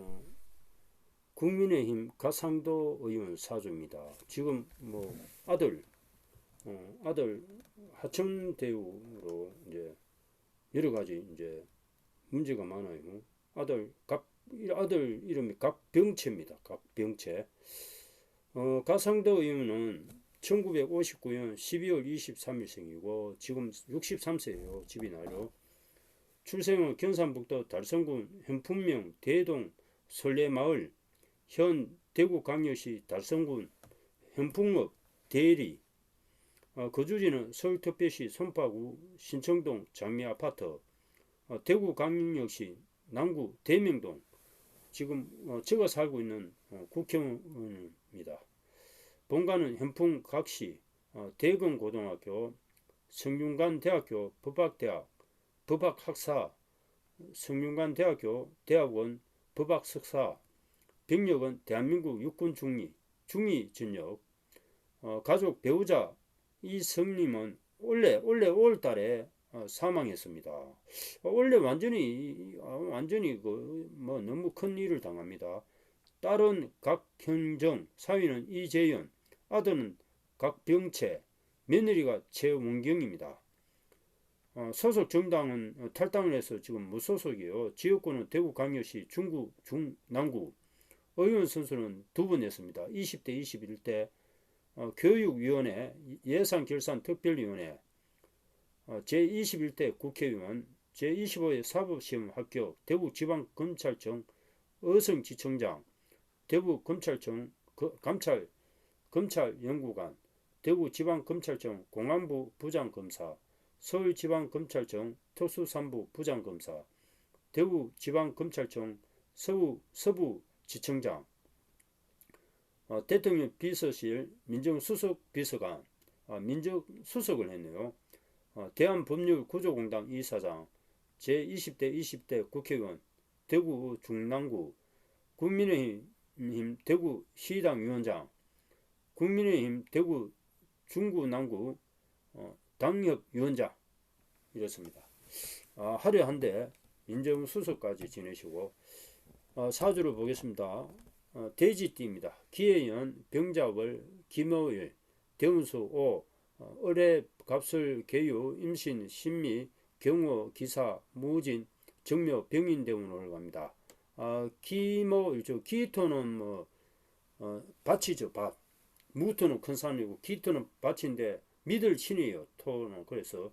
어, 국민의힘 가상도 의원 사주입니다. 지금 뭐 아들 어, 아들 하청 대우로 이제 여러 가지 이제 문제가 많아요. 아들 각 아들 이름이 각병채입니다. 각병채. 어, 가상도 의원은 1959년 12월 23일 생이고 지금 63세예요. 집이 나이로. 출생은 경산북도 달성군 현풍명 대동 설레마을 현 대구광역시 달성군 현풍읍 대리 어, 거주지는 서울특별시 송파구 신청동 장미아파트 어, 대구광역시 남구 대명동 지금 어, 제가 살고 있는 어, 국회의원입니다. 본가는 현풍각시 어, 대건고등학교 성균관대학교 법학대학 법학학사 성균관대학교 대학원 법학 석사 병력은 대한민국 육군 중위 중위 전역 어, 가족 배우자 이성님은 원래 원래 5월 달에 어, 사망했습니다. 어, 원래 완전히 어, 완전히 그 뭐 너무 큰 일을 당합니다. 딸은 각현정, 사위는 이재현, 아들은 각병채, 며느리가 최원경입니다. 어, 소속 정당은 어, 탈당을 해서 지금 무소속이요. 지역구는 대구광역시 중구, 중남구. 의원 선수는 두번 했습니다. 20대, 21대 어, 교육위원회, 예산결산특별위원회, 어, 제21대 국회의원, 제25회 사법시험 합격, 대구지방검찰청 어성지청장, 대구검찰청 그, 감찰 검찰연구관, 대구지방검찰청 공안부 부장검사, 서울지방검찰청 특수산부 부장검사, 대구지방검찰청 서부, 서부지청장, 어, 대통령 비서실 민정수석 비서관, 어, 민정수석을 했네요. 어, 대한법률구조공단 이사장, 제20대 20대 국회의원, 대구 중남구, 국민의힘 대구 시당 위원장, 국민의힘 대구 중구 남구 어, 당협위원장 이렇습니다. 아, 하루에 한대 민정수석까지 지내시고 어, 사주를 보겠습니다. 어, 돼지띠입니다. 기해연, 병자월, 김어일, 대운수, 오, 어, 을의 갑술, 개유, 임신, 신미, 경호, 기사, 무진, 정묘, 병인 대운으로 갑니다. 아, 기모, 저 기토는 뭐 어, 밭이죠, 밭. 무토는 큰 산이고 기토는 밭인데 믿을 신이에요. 토는 그래서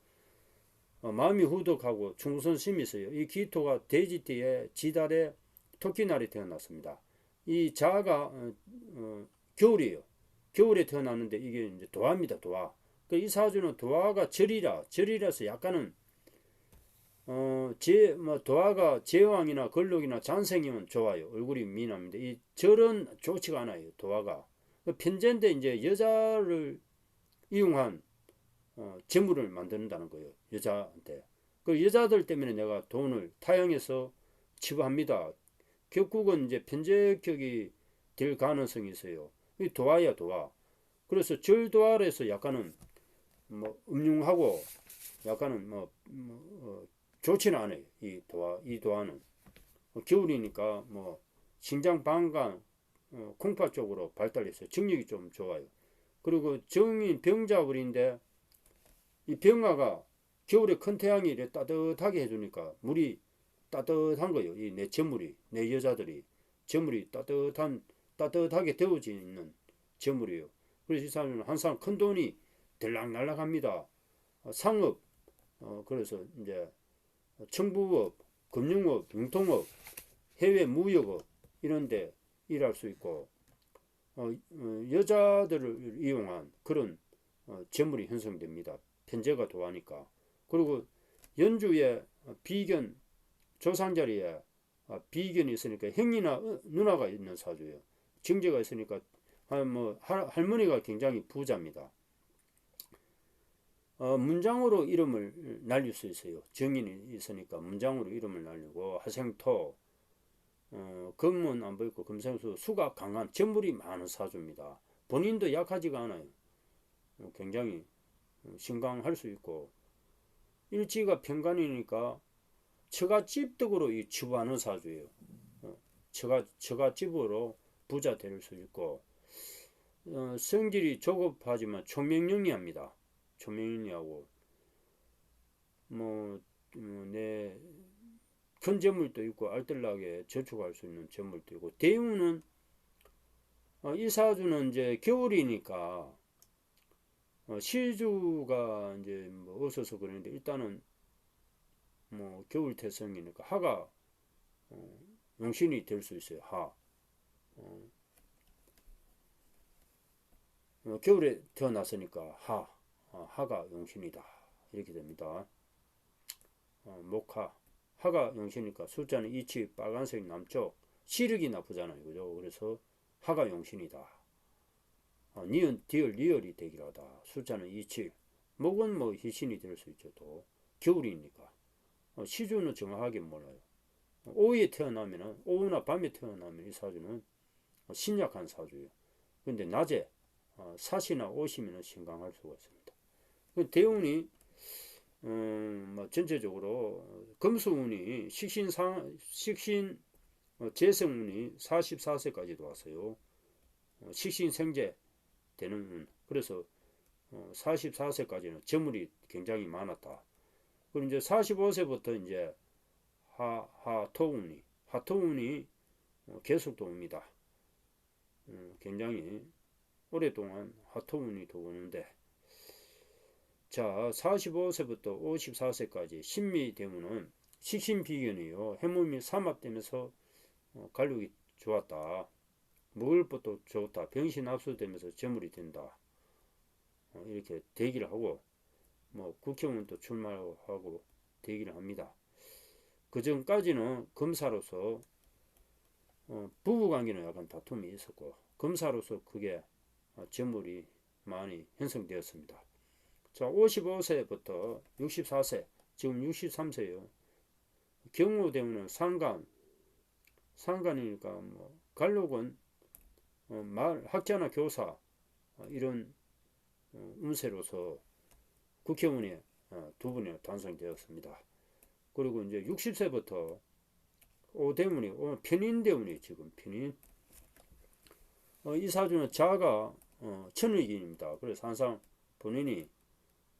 어, 마음이 후덕하고 충성심이 있어요. 이 기토가 돼지띠에 지달에 토끼날이 태어났습니다. 이 자가 어, 어, 겨울이에요. 겨울에 태어났는데 이게 이제 도화입니다. 도화. 그 이 사주는 도화가 절이라 절이라서 약간은 어, 제, 뭐, 도화가 제왕이나 걸록이나 잔생이면 좋아요. 얼굴이 미남인데, 이 절은 좋지가 않아요. 도화가. 그 편제인데, 이제 여자를 이용한, 어, 재물을 만든다는 거예요. 여자한테. 그 여자들 때문에 내가 돈을 타양해서 치부합니다. 결국은 이제 편제격이 될 가능성이 있어요. 이 도화야, 도화. 그래서 절도화에서 약간은, 뭐, 음흉하고, 약간은 뭐, 뭐 어, 좋지는 않아요. 이 도화, 이 도화는. 어, 겨울이니까 뭐 신장 방광, 어, 콩팥 쪽으로 발달해서 정력이 좀 좋아요. 그리고 정인 병자불인데 이 병화가 겨울에 큰 태양이 이렇게 따뜻하게 해주니까 물이 따뜻한 거예요. 이 내 저물이, 내 여자들이 저물이 따뜻한, 따뜻하게 데워지는 저물이에요. 그래서 이 사람은 항상 큰 돈이 들락날락합니다. 어, 상업, 어, 그래서 이제 청부업, 금융업, 융통업, 해외 무역업 이런데 일할 수 있고 여자들을 이용한 그런 어, 재물이 형성됩니다. 편제가 도하니까 그리고 연주에 비견 조상 자리에 아, 비견이 있으니까 형이나 어, 누나가 있는 사주예요. 정제가 있으니까 아, 뭐 할머니가 굉장히 부자입니다. 어, 문장으로 이름을 날릴 수 있어요. 정인이 있으니까 문장으로 이름을 날리고 하생토, 어, 금문 안 보이고 금생수, 수가 강한 전물이 많은 사주입니다. 본인도 약하지가 않아요. 어, 굉장히 신강할 수 있고 일지가 편간이니까 처가 찝득으로 이 치부하는 사주예요. 어, 처가 처가집으로 부자 될 수 있고 어, 성질이 조급하지만 총명령이합니다. 총명령이하고 뭐내 큰 재물도 있고 알뜰하게 저축할 수 있는 재물도 있고 대우는 어, 이 사주는 이제 겨울이니까 어, 시주가 이제 뭐 없어서 그러는데 일단은 뭐 겨울 태성이니까 하가 어, 용신이 될 수 있어요. 하. 어, 어, 겨울에 태어났으니까 하. 어, 하가 용신이다. 이렇게 됩니다. 어, 목하. 하가 용신이니까 숫자는 이치 빨간색 남쪽 시력이 나쁘잖아요. 그죠? 그래서 하가 용신이다. 어, 니은, 디을, 리얼이 되기라다. 숫자는 27. 목은 뭐 희신이 될 수 있죠. 또 겨울이니까. 어, 시주는 정확하게 몰라요. 오후에 태어나면은 오후나 밤에 태어나면 이 사주는 신약한 사주예요. 근데 낮에 어, 사시나 오시면 신강할 수가 있습니다. 그 대운이 음, 뭐 전체적으로 금수운이 식신상 식신 어, 재성운이 44세까지도 왔어요. 어, 식신 생재 되는 운. 그래서 44세까지는 재물이 굉장히 많았다. 그리고 이제 45세부터 이제 하, 하토운이, 하토운이 어, 계속 도옵니다. 음, 굉장히 오랫동안 하토운이 도오는데, 자, 45세부터 54세까지 신미대문은 식신비견이요. 해몸이 삼합되면서 어, 관력이 좋았다. 먹을 것도 좋다. 병신 압수되면서 재물이 된다. 어, 이렇게 대기를 하고, 뭐 국회의원도 출마하고 대기를 합니다. 그 전까지는 검사로서 어, 부부관계는 약간 다툼이 있었고 검사로서 그게 재물이 많이 형성되었습니다. 자, 55세부터 64세, 지금 63세요. 경우되면 상관, 상관이니까 뭐 관록은 어, 말 학자나 교사 어, 이런 어, 운세로서 국회의원이 어, 두 분이 탄생되었습니다. 그리고 이제 60세부터 오대문이 오 편인대문이 지금 편인 어, 이 사주는 자가 어, 천의기입니다. 그래서 항상 본인이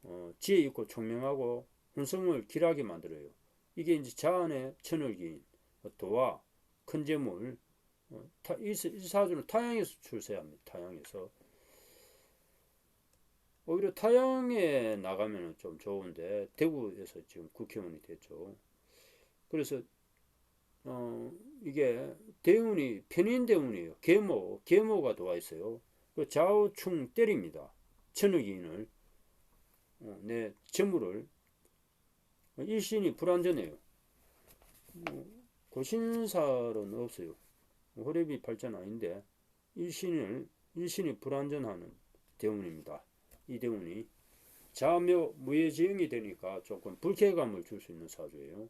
어, 지혜 있고 총명하고 hun성을 길하게 만들어요. 이게 이제 자안의 천을기인 도와 큰 재물 어, 타, 이, 이 사주는 타양에서 출세합니다. 타양에서 오히려 타양에 나가면 좀 좋은데 대구에서 지금 국회의원이 됐죠. 그래서 어 이게 대운이 편인 대운이에요. 계모 계모가 들어와 있어요. 그 좌우충 때립니다. 천흑인을 어, 내 재물을 일신이 불안전해요. 뭐, 고신살은 없어요. 호랩이 발전 아닌데 일신을 일신이 불안전하는 대운입니다. 이 대운이 자묘 무예지형이 되니까 조금 불쾌감을 줄 수 있는 사주예요.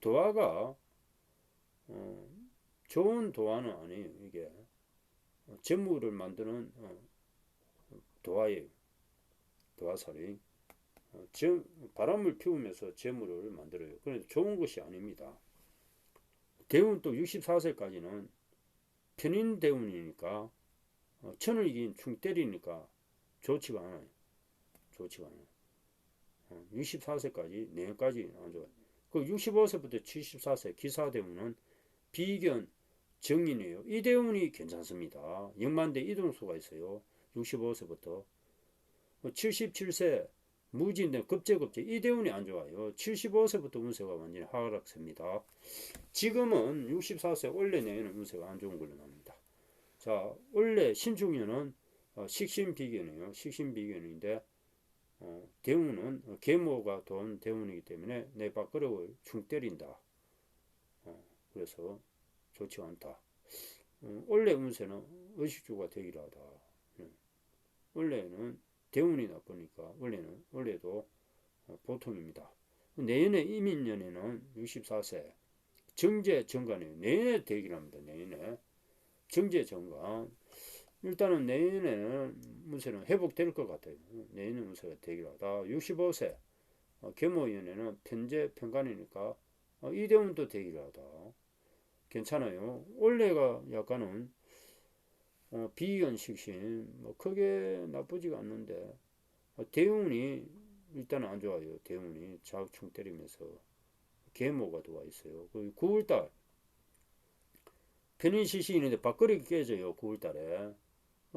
도화가 어, 좋은 도화는 아니에요. 이게 재물을 만드는 어, 도화예요. 도화살이 어, 바람을 피우면서 재물을 만들어요. 그런데 좋은 것이 아닙니다. 대운 또 64세까지는 편인 대운이니까 어, 천을 이긴 충 때리니까 좋지가 않아요. 좋지가 않아요. 64세까지 어, 내년까지 안 좋아요. 그 65세부터 74세 기사 대운은 비견 정인이에요. 이 대운이 괜찮습니다. 영만대 이동수가 있어요. 65세부터 77세 무진대 급제급제 이 대운이 안 좋아요. 75세부터 운세가 완전히 하락세입니다. 지금은 64세 원래 내에는 운세가 안 좋은 걸로 나옵니다. 자, 원래 신중년은 어, 식신비견이에요. 식신비견인데 어, 대운은 어, 계모가 돈 대운이기 때문에 내 밥그릇을 충 때린다. 어, 그래서 좋지 않다. 어, 원래 운세는 의식주가 되기로 하다. 네. 원래는 대운이 나쁘니까 원래는 원래도 어, 보통입니다. 내년에 이민년에는 64세 정제 정관이에요. 내년에 되기랍니다. 내년에 정제 정관 일단은 내년에는 문세는 회복될 것 같아요. 내년에 문세가 되기로 하다. 65세 어, 계모연에는 편제 편관이니까 어, 이대운도 되기로 하다. 괜찮아요. 원래가 약간은 어, 비견 식신 뭐 크게 나쁘지가 않는데 어, 대운이 일단은 안 좋아요. 대운이 자충 때리면서 계모가 들어와 있어요. 그 9월달 편인 시시 있는데 밥그릇이 깨져요. 9월달에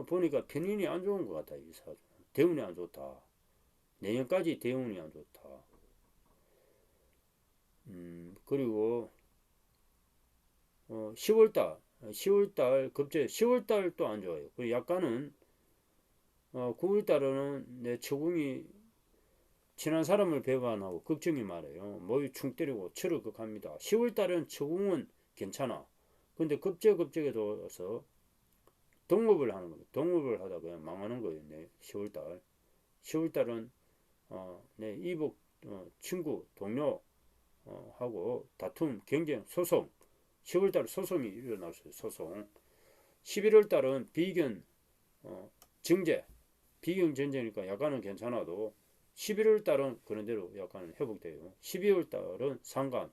보니까 편인이 안 좋은 것 같다 이 사주. 대운이 안 좋다. 내년까지 대운이 안 좋다. 음 그리고 어, 10월달 10월달 급제 10월달 또 안 좋아요. 그 약간은 어, 9월달은 내 처궁이 친한 사람을 배반하고 걱정이 많아요. 모이 충 때리고 철을 극합니다. 10월달은 처궁은 괜찮아. 근데 급제급제에 들어서 동업을 하는 겁니다. 동업을 하다 그냥 망하는 거예요. 네, 10월달. 10월달은 어, 네, 이복 어, 친구 동료 어, 하고 다툼 경쟁 소송 10월 달 소송이 일어날 수 있어요. 소송 11월 달은 비견 어, 증제 비경 전제니까 약간은 괜찮아도 11월 달은 그런 대로 약간 회복돼요. 12월 달은 상간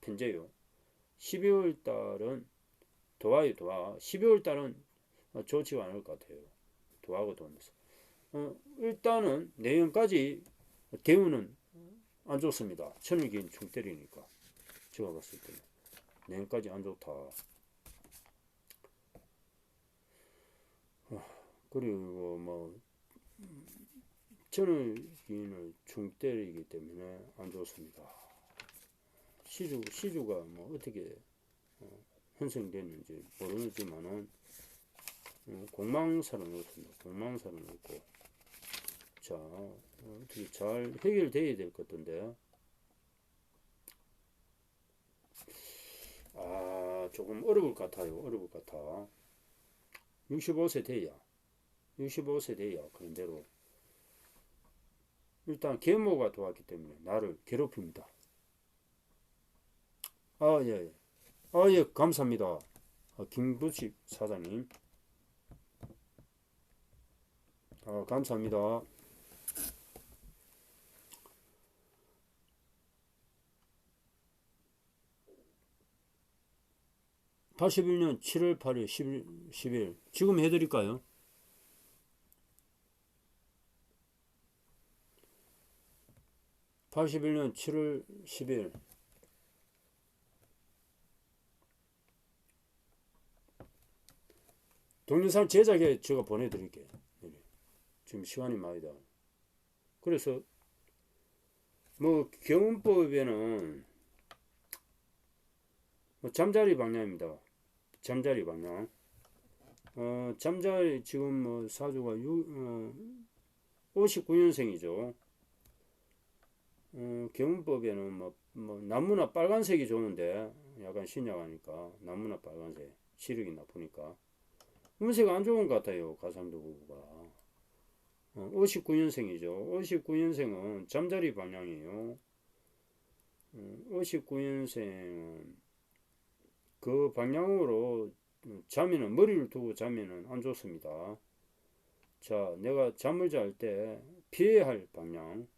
편제요. 12월 달은 도화요 도화. 12월 달은 좋지가 않을 것 같아요. 도화고 도면서. 어, 일단은 내년까지 대우는 안 좋습니다. 천일기인 중 때리니까 제가 봤을 때는 내년까지 안 좋다. 어, 그리고 뭐 저는 기인을 중 때리기 때문에 안 좋습니다. 시주, 시주가 뭐 어떻게 어, 형성됐는지 모르지만은 어, 공망사는 없습니다. 공망사는 없고 자 어, 어떻게 잘 해결돼야 될것 같은데 아 조금 어려울 것 같아요. 어려울 것 같아. 65세 돼야 65세 돼야 그런 대로 일단 계모가 도왔기 때문에 나를 괴롭힙니다. 아, 예, 예. 아, 예, 감사합니다. 아, 김부식 사장님. 아, 감사합니다. (81년 7월 8일) (10일) (10일) 지금 해드릴까요? 81년 7월 10일 동영상 제작에 제가 보내드릴게요. 지금 시간이 많이 다. 그래서 뭐 경운법에는 뭐 잠자리 방향입니다. 잠자리 방향. 어, 잠자리 지금 뭐 사주가 6, 어, 59년생이죠. 어, 경운법에는 뭐, 뭐 나무나 빨간색이 좋은데 약간 신약하니까 나무나 빨간색 시력이 나쁘니까 운세가 안 좋은 것 같아요 가상도 부부가 어, 59년생이죠 59년생은 잠자리 방향이에요 어, 59년생은 그 방향으로 자면은 머리를 두고 자면은 안 좋습니다 자 내가 잠을 잘 때 피해야 할 방향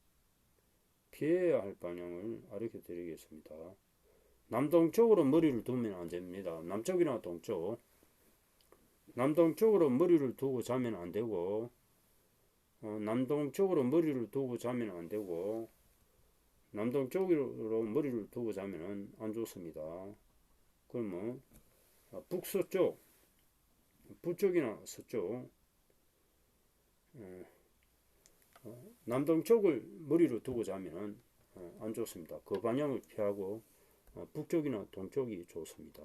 피해야 할 방향을 가르쳐 드리겠습니다. 남동쪽으로 머리를 두면 안 됩니다. 남쪽이나 동쪽. 남동쪽으로 머리를 두고 자면 안 되고, 어, 남동쪽으로 머리를 두고 자면 안 되고, 남동쪽으로 머리를 두고 자면 안 좋습니다. 그러면 아, 북서 쪽, 북쪽이나 서쪽, 어, 남동쪽을 머리로 두고 자면 어, 안 좋습니다. 그 방향을 피하고 어, 북쪽이나 동쪽이 좋습니다.